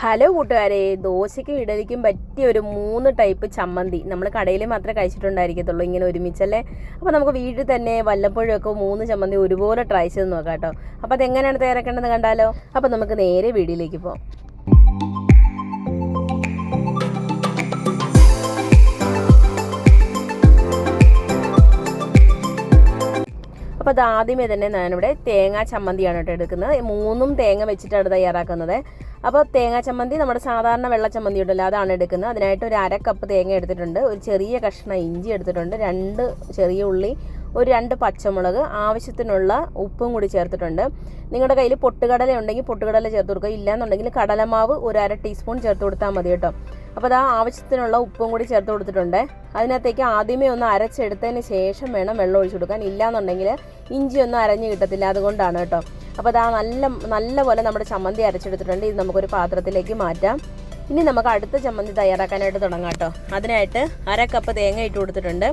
Hello കൂട്ടുകാരെ ദോശയ്ക്കും ഇഡലിക്കും പറ്റിയ ഒരു മൂന്ന് ടൈപ്പ് ചമ്മന്തി നമ്മൾ കടയിൽ മാത്രമേ കഴിച്ചിട്ടുണ്ടായിരിക്കത്തുള്ളൂ ഇങ്ങനെ ഒരുമിച്ചല്ലേ? അപ്പോൾ നമുക്ക് വീട്ടിൽ തന്നെ വല്ലപ്പോഴുമൊക്കെ മൂന്ന് ചമ്മന്തി ഒരുപോലെ ട്രൈ ചെയ്ത് നോക്കാം കേട്ടോ. അപ്പോൾ അതെങ്ങനെയാണ് തയ്യാറാക്കേണ്ടത് കണ്ടാലോ? അപ്പോൾ നമുക്ക് നേരെ വീടിലേക്ക് പോകാം അപ്പോൾ അത് ആദ്യമേ തന്നെ ഞാനിവിടെ തേങ്ങാ ചമ്മന്തിയാണ് കേട്ടോ എടുക്കുന്നത്. മൂന്നും തേങ്ങ വെച്ചിട്ടാണ് തയ്യാറാക്കുന്നത്. അപ്പോൾ തേങ്ങാ ചമ്മന്തി നമ്മുടെ സാധാരണ വെള്ള ചമ്മന്തി ഉണ്ടല്ലോ അതാണ് എടുക്കുന്നത്. അതിനായിട്ട് ഒരു അര കപ്പ് തേങ്ങ എടുത്തിട്ടുണ്ട്. ഒരു ചെറിയ കഷ്ണം ഇഞ്ചി എടുത്തിട്ടുണ്ട്. രണ്ട് ചെറിയ ഉള്ളി ഒരു രണ്ട് പച്ചമുളക് ആവശ്യത്തിനുള്ള ഉപ്പും കൂടി ചേർത്തിട്ടുണ്ട്. നിങ്ങളുടെ കയ്യിൽ പൊട്ടുകടല ഉണ്ടെങ്കിൽ പൊട്ടുകടല ചേർത്ത് കൊടുക്കുക. ഇല്ലാന്നുണ്ടെങ്കിൽ കടലമാവ് ഒരു അര ടീസ്പൂൺ ചേർത്ത് കൊടുത്താൽ മതി കേട്ടോ. അപ്പോൾ അത് ആവശ്യത്തിനുള്ള ഉപ്പും കൂടി ചേർത്ത് കൊടുത്തിട്ടുണ്ട്. അതിനകത്തേക്ക് ആദ്യമേ ഒന്ന് അരച്ചെടുത്തതിന് ശേഷം വേണം വെള്ളം ഒഴിച്ചു കൊടുക്കാൻ. ഇല്ലാന്നുണ്ടെങ്കിൽ ഇഞ്ചി ഒന്നും അരഞ്ഞ് കിട്ടത്തില്ല. അതുകൊണ്ടാണ് കേട്ടോ. അപ്പോൾ അതാ നല്ല നല്ല പോലെ നമ്മുടെ ചമ്മന്തി അരച്ചെടുത്തിട്ടുണ്ട്. ഇത് നമുക്കൊരു പാത്രത്തിലേക്ക് മാറ്റാം. ഇനി നമുക്ക് അടുത്ത ചമ്മന്തി തയ്യാറാക്കാനായിട്ട് തുടങ്ങാം കേട്ടോ. അതിനായിട്ട് അര കപ്പ് തേങ്ങ ഇട്ട് കൊടുത്തിട്ടുണ്ട്.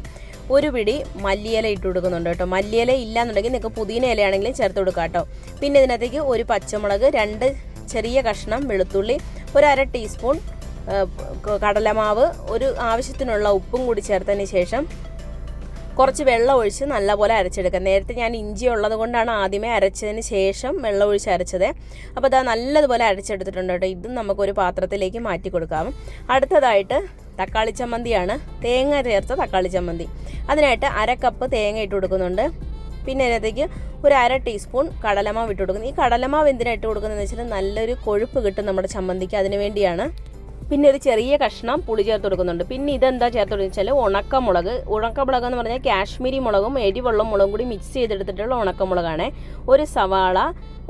ഒരു പിടി മല്ലിയില ഇട്ട് കൊടുക്കുന്നുണ്ട് കേട്ടോ. മല്ലിയില ഇല്ലാന്നുണ്ടെങ്കിൽ നിങ്ങൾക്ക് പുതിന ഇലയാണെങ്കിലും ചേർത്ത് കൊടുക്കാം കേട്ടോ. പിന്നെ ഇതിനകത്തേക്ക് ഒരു പച്ചമുളക് രണ്ട് ചെറിയ കഷ്ണം വെളുത്തുള്ളി ഒരു അര ടീസ്പൂൺ കടലമാവ് ഒരു ആവശ്യത്തിനുള്ള ഉപ്പും കൂടി ചേർത്തതിന് ശേഷം കുറച്ച് വെള്ളം ഒഴിച്ച് നല്ലപോലെ അരച്ചെടുക്കുക. നേരത്തെ ഞാൻ ഇഞ്ചി ഉള്ളത് കൊണ്ടാണ് ആദ്യമേ അരച്ചതിന് ശേഷം വെള്ളം ഒഴിച്ച് അരച്ചത്. അപ്പോൾ അതാ നല്ലതുപോലെ അരച്ചെടുത്തിട്ടുണ്ട് കേട്ടോ. ഇതും നമുക്കൊരു പാത്രത്തിലേക്ക് മാറ്റി കൊടുക്കാം. അടുത്തതായിട്ട് തക്കാളി ചമ്മന്തിയാണ്. തേങ്ങ ചേർത്ത തക്കാളി ചമ്മന്തി. അതിനായിട്ട് അര കപ്പ് തേങ്ങ ഇട്ട് കൊടുക്കുന്നുണ്ട്. പിന്നെ അതിനകത്തേക്ക് ഒരു അര ടീസ്പൂൺ കടലമാവ് ഇട്ട് കൊടുക്കുന്നത് ഈ കടലമാവ് എന്തിനാണ് ഇട്ട് കൊടുക്കുന്നതെന്ന് വെച്ചാൽ നല്ലൊരു കൊഴുപ്പ് കിട്ടും നമ്മുടെ ചമ്മന്തിക്ക്. അതിന് വേണ്ടിയാണ് പിന്നെ ഒരു ചെറിയ കഷ്ണം പുളി ചേർത്ത് കൊടുക്കുന്നുണ്ട്. പിന്നെ ഇതെന്താ ചേർത്ത് കൊടുക്കുന്നത് വെച്ചാൽ ഉണക്കമുളക്. ഉണക്കമുളക് എന്ന് പറഞ്ഞാൽ കാശ്മീരി മുളകും എരിവെള്ളം മുളകും കൂടി മിക്സ് ചെയ്തെടുത്തിട്ടുള്ള ഉണക്കമുളകാണ്. ഒരു സവാള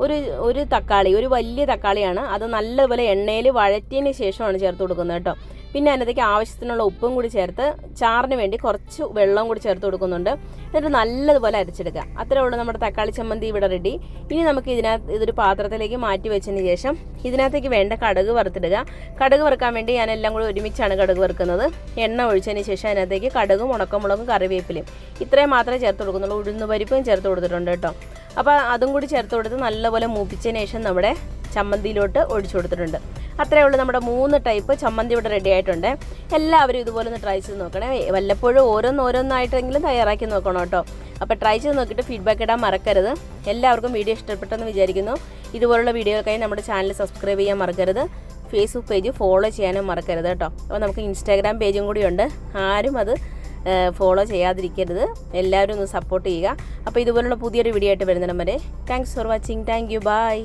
ഒരു ഒരു തക്കാളി ഒരു വലിയ തക്കാളിയാണ്. അത് നല്ലപോലെ എണ്ണയിൽ വഴറ്റിയതിന് ശേഷമാണ് ചേർത്ത് കൊടുക്കുന്നത് കേട്ടോ. പിന്നെ അതിനകത്തേക്ക് ആവശ്യത്തിനുള്ള ഉപ്പും കൂടി ചേർത്ത് ചാറിന് വേണ്ടി കുറച്ച് വെള്ളം കൂടി ചേർത്ത് കൊടുക്കുന്നുണ്ട്. എന്നിട്ട് നല്ലതുപോലെ അരച്ചെടുക്കുക. അത്രേ ഉള്ളൂ നമ്മുടെ തക്കാളി ചമ്മന്തി ഇവിടെ റെഡി ഇനി നമുക്ക് ഇതിനകത്ത് ഇതൊരു പാത്രത്തിലേക്ക് മാറ്റി വെച്ചതിന് ശേഷം ഇതിനകത്തേക്ക് വേണ്ട കടുക് വറുത്തിടുക. കടുക് വറുക്കാൻ വേണ്ടി ഞാൻ എല്ലാം കൂടി ഒരുമിച്ചാണ് കടുക് വറുക്കുന്നത്. എണ്ണ ഒഴിച്ചതിന് ശേഷം അതിനകത്തേക്ക് കടുകും ഉണക്കമുളകും കറിവേപ്പിലയും ഇത്രയും മാത്രമേ ചേർത്ത് കൊടുക്കുന്നുള്ളൂ. ഉഴുന്നുപരിപ്പും ചേർത്ത് കൊടുത്തിട്ടുണ്ട് കേട്ടോ. അപ്പോൾ അതും കൂടി ചേർത്ത് കൊടുത്ത് നല്ലപോലെ മൂപ്പിച്ചതിന് ശേഷം നമ്മുടെ ചമ്മന്തിയിലോട്ട് ഒഴിച്ചു കൊടുത്തിട്ടുണ്ട്. അത്രയേ ഉള്ളൂ നമ്മുടെ മൂന്ന് ടൈപ്പ് ചമ്മന്തി ഇവിടെ റെഡി ആയിട്ടുണ്ട്. എല്ലാവരും ഇതുപോലെ ഒന്ന് ട്രൈ ചെയ്ത് നോക്കണേ. വല്ലപ്പോഴും ഓരോന്ന് ഓരോന്നായിട്ടെങ്കിലും തയ്യാറാക്കി നോക്കണം കേട്ടോ. അപ്പോൾ ട്രൈ ചെയ്ത് നോക്കിയിട്ട് ഫീഡ്ബാക്ക് ഇടാൻ മറക്കരുത്. എല്ലാവർക്കും വീഡിയോ ഇഷ്ടപ്പെട്ടെന്ന് വിചാരിക്കുന്നു. ഇതുപോലുള്ള വീഡിയോകൾക്കായി നമ്മുടെ ചാനൽ സബ്സ്ക്രൈബ് ചെയ്യാൻ മറക്കരുത്. ഫേസ്ബുക്ക് പേജ് ഫോളോ ചെയ്യാനും മറക്കരുത് കേട്ടോ. അപ്പോൾ നമുക്ക് ഇൻസ്റ്റാഗ്രാം പേജും കൂടിയുണ്ട്. ആരും അത് ഫോളോ ചെയ്യാതിരിക്കരുത്. എല്ലാവരും ഒന്ന് സപ്പോർട്ട് ചെയ്യുക. അപ്പോൾ ഇതുപോലുള്ള പുതിയൊരു വീഡിയോ ആയിട്ട് വരുന്നിടം വരെ. Thanks for watching thank you bye